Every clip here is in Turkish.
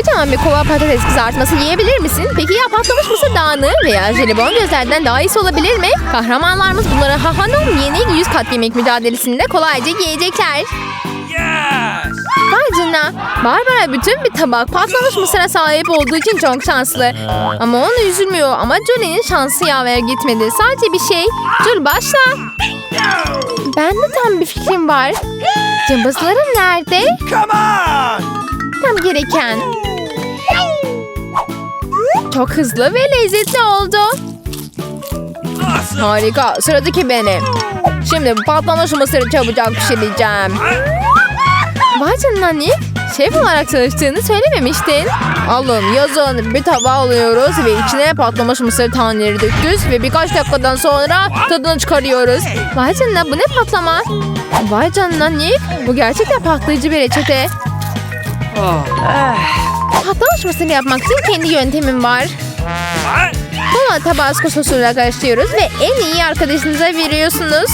Kocaman bir kova patates kızartması yiyebilir misin? Peki ya patlamış mısır dağını veya jelibon gözlerden daha iyisi olabilir mi? Kahramanlarımız bunları hahanın yeni yüz kat yemek mücadelesinde kolayca yiyecekler. Yes! Canına. Barbara bütün bir tabak patlamış mısıra sahip olduğu için çok şanslı. Ama onu üzülmüyor. Ama Julie'nin şansı yaver gitmedi. Sadece bir şey. Julie başla. Bende tam bir fikrim var. Cımbızların nerede? Come on! Tam gereken. Çok hızlı ve lezzetli oldu. Harika. Sıradaki benim. Şimdi patlamış mısırı çabucak pişireceğim. Vay canına. Şef olarak çalıştığını söylememiştin. Alın yazın bir tabağa alıyoruz ve içine patlamış mısır taneleri döküyoruz ve birkaç dakikadan sonra tadını çıkarıyoruz. Vay canına bu ne patlama? Vay canına Nick. Bu gerçekten patlayıcı bir reçete. Patlamış mısır yapmak için kendi yöntemim var. Bunu tabasco sosuyla karıştırıyoruz ve en iyi arkadaşınıza veriyorsunuz.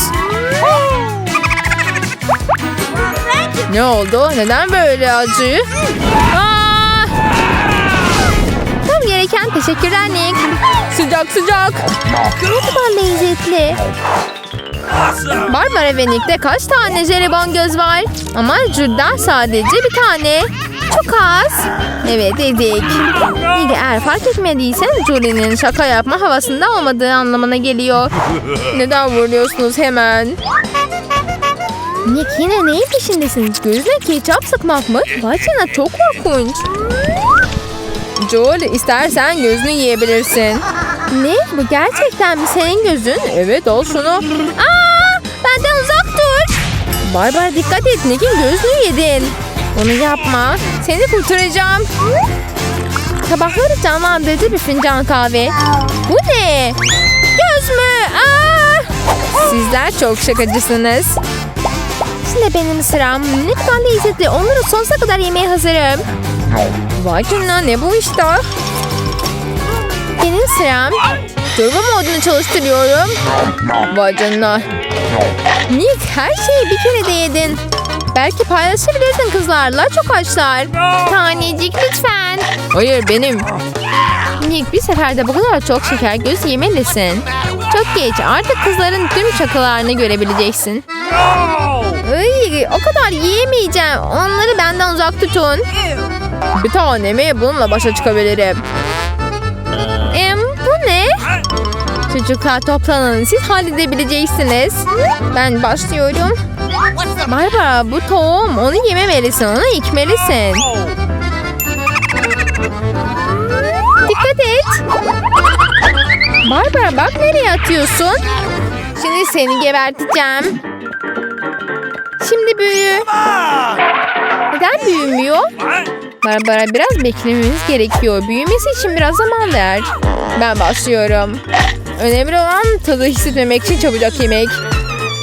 Ne oldu? Neden böyle acı? Aa! Tam gereken teşekkürler Nick. Sıcak sıcak. Ne kadar lezzetli. Barbara ve Nick'te kaç tane jelibon göz var? Ama Jude'dan sadece bir tane. Çok az. Evet dedik. Nick eğer fark etmediysen Julie'nin şaka yapma havasında olmadığı anlamına geliyor. Neden vuruyorsunuz hemen? Nick yine neyin peşindesiniz? Gözüne ketçap sıkmak mı? Vay canına çok korkunç. Joel istersen gözünü yiyebilirsin. Ne? Bu gerçekten mi senin gözün? Evet al şunu. Aa, benden uzak dur. Barbara dikkat et Nick'in gözünü yedin. Onu yapma. Seni kurtaracağım. Sabahları canlandırıcı bir fincan kahve. Bu ne? Göz mü? Aa! Sizler çok şakacısınız. Şimdi benim sıram. Ne kadar lezzetli. Onları sonsuza kadar yemeye hazırım. Vay canına ne bu işte? Benim sıram. Turbo modunu çalıştırıyorum. Vay canına. Nick her şeyi bir kere de yedin. Belki paylaşabilirdin kızlarla. Çok açlar. Tanecik lütfen. Hayır benim. Nick bir seferde bu kadar çok şeker göz yemelisin. Çok geç. Artık kızların tüm şakalarını görebileceksin. Ay, o kadar yiyemeyeceğim. Onları benden uzak tutun. Bir tane mi? Bununla başa çıkabilirim. Em, bu ne? Çocuklar toplanın. Siz halledebileceksiniz. Ben başlıyorum. Barbara bu tohum. Onu yememelisin. Onu ekmelisin. Oh! Dikkat et. Barbara bak nereye atıyorsun. Şimdi seni geberteceğim. Şimdi büyü. Neden büyümüyor? Barbara biraz beklememiz gerekiyor. Büyümesi için biraz zaman ver. Ben başlıyorum. Önemli olan tadı hissetmemek için çabucak yemek.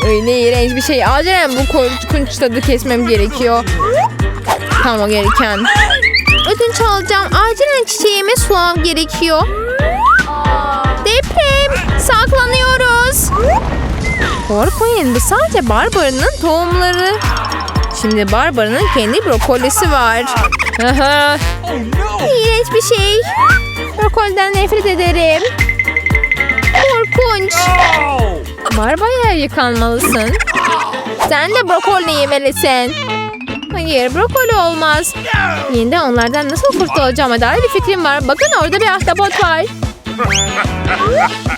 Öyle iğrenç bir şey. Acilen bu korkunç tadı kesmem gerekiyor. Tamam gereken. Ödünç alacağım. Acilen çiçeğime sulam gerekiyor. Deprem. Saklanıyoruz. Korkmayın bu sadece Barbara'nın tohumları. Şimdi Barbara'nın kendi brokolisi var. Aha, iğrenç bir şey. Brokoliden nefret ederim. Korkunç. No! Yıkanmalısın. Sen de brokoli yemelisin. Hayır brokoli olmaz. Yine onlardan nasıl kurtulacağıma dair bir fikrim var. Bakın orada bir ahtapot var.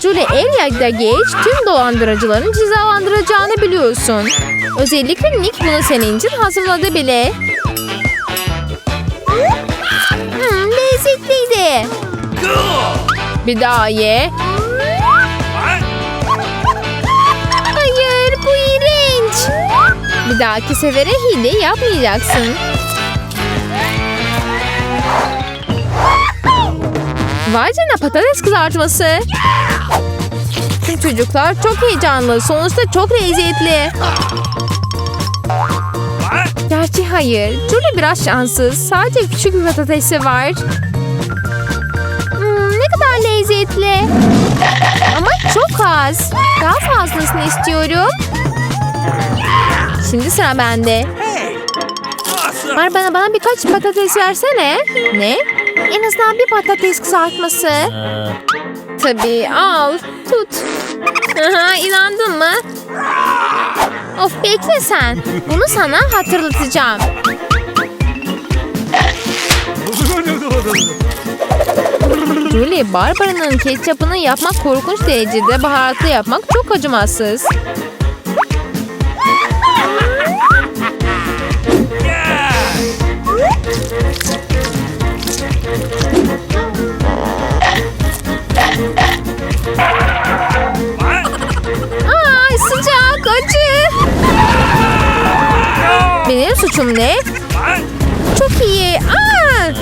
Julie el yayda geç tüm dolandırıcıların cezalandıracağını biliyorsun. Özellikle Nick bunu senin için hazırladı bile. Hmm, lezzetliydi. Bir daha ye. Bir dahaki sefere hile yapmayacaksın. Vay canına patates kızartması. Tüm çocuklar çok heyecanlı. Sonuçta çok lezzetli. Gerçi hayır. Julie biraz şanssız. Sadece küçük bir patatesi var. Hmm, ne kadar lezzetli. Ama çok az. Daha fazlasını istiyorum. Şimdi sıra bende. Hey! Barbara bana birkaç patates versene. Ne? En azından bir patates kızartması. Tabii al. Tut. Aha, inandın mı? Of bekle sen. Bunu sana hatırlatacağım. Julie, Barbara'nın ketçapını yapmak korkunç derecede baharatlı yapmak çok acımasız. What? Çok iyi. Aa!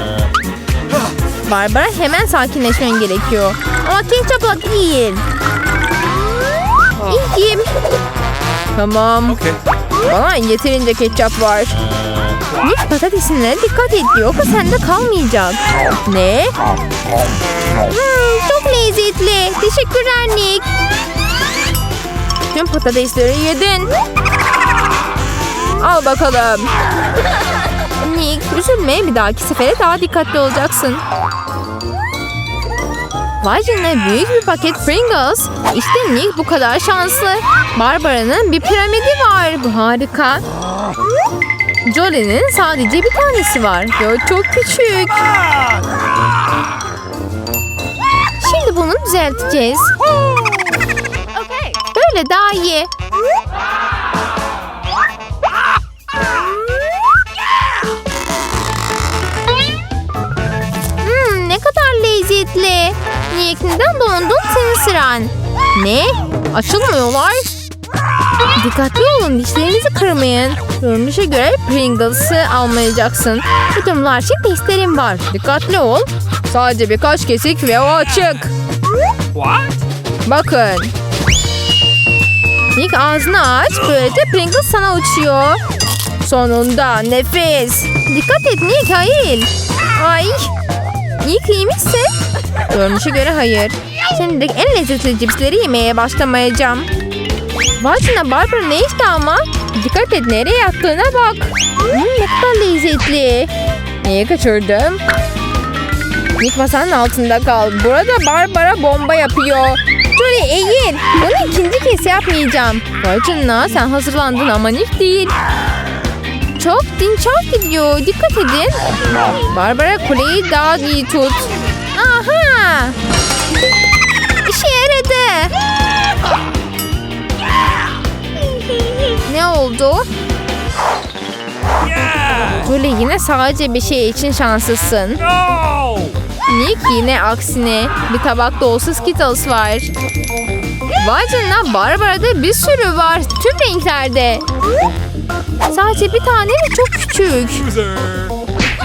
Barbara hemen sakinleşmen gerekiyor. Ama ketçapla değil. İyiyim. Tamam. Okay. Bana yeterince ketçap var. Nick patatesine dikkat et yoksa sende kalmayacak. Ne? Hmm, çok lezzetli. Teşekkürler Nick. Tüm patatesleri yedin. Al bakalım. Nick üzülme bir dahaki sefere daha dikkatli olacaksın. Vay canına büyük bir paket Pringles. İşte Nick bu kadar şanslı. Barbara'nın bir piramidi var. Bu harika. Jolie'nin sadece bir tanesi var. Ve çok küçük. Şimdi bunu düzelteceğiz. Böyle daha iyi. Lezzetli. Niye neden dondun senin sıran? Ne? Açılmıyorlar. Dikkatli olun dişlerinizi kırmayın. Görünüşe göre Pringles'ı almayacaksın. Bu durumlar için testlerim var. Dikkatli ol. Sadece birkaç kesik ve o açık. What? Bakın. Nick ağzını aç. Böylece Pringles sana uçuyor. Sonunda nefes. Dikkat et Nick hayır. Ay. Nick iyi misin? Görünüşe göre hayır. Şimdilik en lezzetli cipsleri yemeye başlamayacağım. Canına Barbara ne işte ama? Dikkat et nereye yattığına bak. Hmm, ne kadar lezzetli. Neyi kaçırdım? Nick masanın altında kal. Burada Barbara bomba yapıyor. Jolie eğil. Bunu ikinci kez yapmayacağım. Canına sen hazırlandın ama Nick değil. Çok dinçer gidiyor. Dikkat edin. Barbara kuleyi daha iyi tut. Aha. İşe yaradı. Ne oldu? Julie yine sadece bir şey için şanslısın. Nick yine aksine bir tabak dolusu Skittles var. Vay canına Barbara'da bir sürü var. Tüm renklerde. Sadece bir tane ve çok küçük.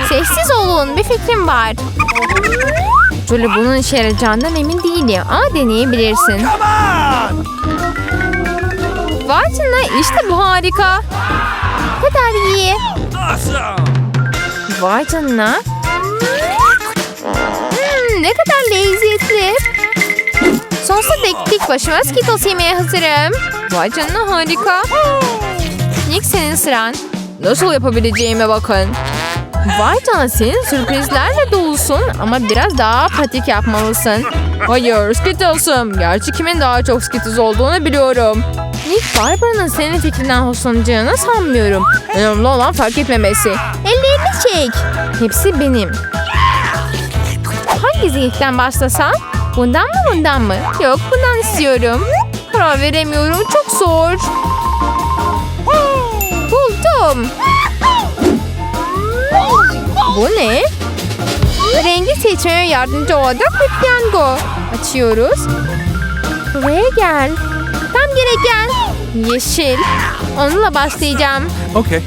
Sessiz olun bir fikrim var. Julie bunun işe yarayacağından emin değilim ama deneyebilirsin. Vay işte bu harika. Bu kadar iyi. Vay canına. Hmm, ne kadar lezzetli. Sonsuza dek tek başıma Skittles yemeye hazırım. Vay canına harika. Nick senin sıran. Nasıl yapabileceğime bakın. Vay senin sürprizlerle dolusun ama biraz daha pratik yapmalısın. Hayır Skittles'ım. Gerçi kimin daha çok Skittles olduğunu biliyorum. Nick Barbara'nın senin fikrinden hoşlanacağını sanmıyorum. Önemli olan fark etmemesi. Ellerini çek. Hepsi benim. Hangi ilkten başlasam? Bundan mı bundan mı? Yok bundan istiyorum. Karar veremiyorum çok zor. Ne? Rengi seçmeye yardımcı olacak bir piyango. Açıyoruz. Buraya gel. Tam gereken. Yeşil. Onunla başlayacağım. Okay.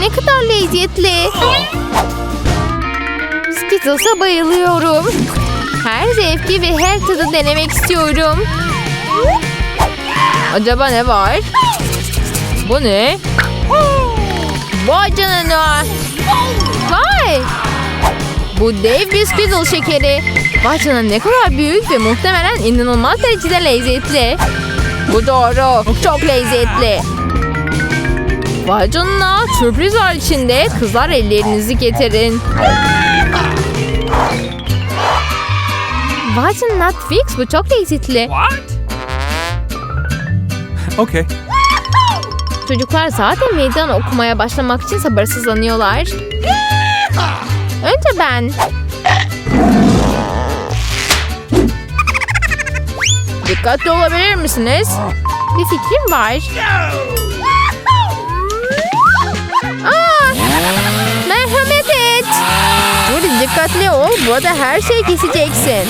Ne kadar lezzetli. Skittles'a bayılıyorum. Her zevki ve her tadı denemek istiyorum. Acaba ne var? Bu ne? Vay canına. Vay. Bu dev bir Skittle şekeri. Vay ne kadar büyük ve muhtemelen inanılmaz derecede lezzetli. Bu doğru. Çok lezzetli. Vay canına sürpriz var içinde. Kızlar ellerinizi getirin. Vay canına Twix bu çok lezzetli. What? Okay. Çocuklar zaten meydan okumaya başlamak için sabırsızlanıyorlar. Önce ben. Dikkatli olabilir misiniz? Bir fikrim var. Aa, merhamet et. Dur dikkatli ol. Burada her şeyi keseceksin.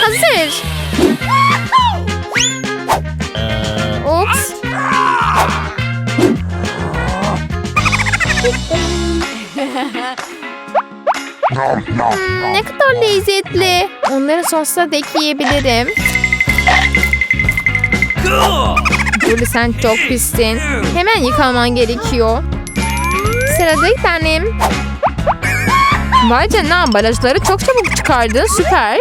Hazır. Hmm, ne kadar lezzetli. Onları sosla da ekleyebilirim. Julie sen çok pissin. Hemen yıkaman gerekiyor. Sıradaki benim. Vay canına ambalajları çok çabuk çıkardın. Süper.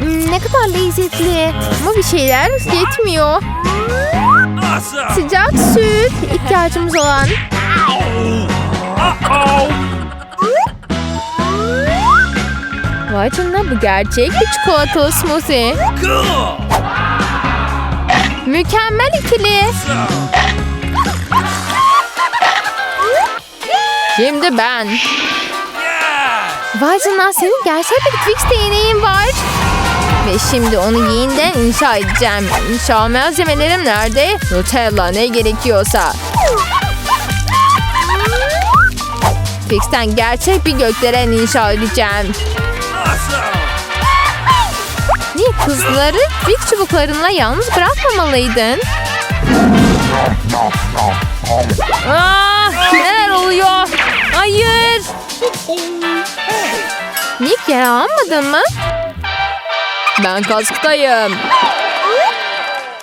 Hmm, ne kadar lezzetli. Ama bir şeyler yetmiyor. Sıcak süt ihtiyacımız olan. Vay canına bu gerçek bir çikolatalı smoothie. Mükemmel ikili. Şimdi ben. Vay canına senin gerçek bir Twix değneğin var. Ve şimdi onu yeniden inşa edeceğim. İnşa malzemelerim nerede? Nutella ne gerekiyorsa. Twix'ten gerçek bir gökdelen inşa edeceğim. Niye kızları Twix çubuklarınla yalnız bırakmamalıydın? Aa, neler oluyor? Hayır. Nick yaralanmadın mı? Ben kasktayım.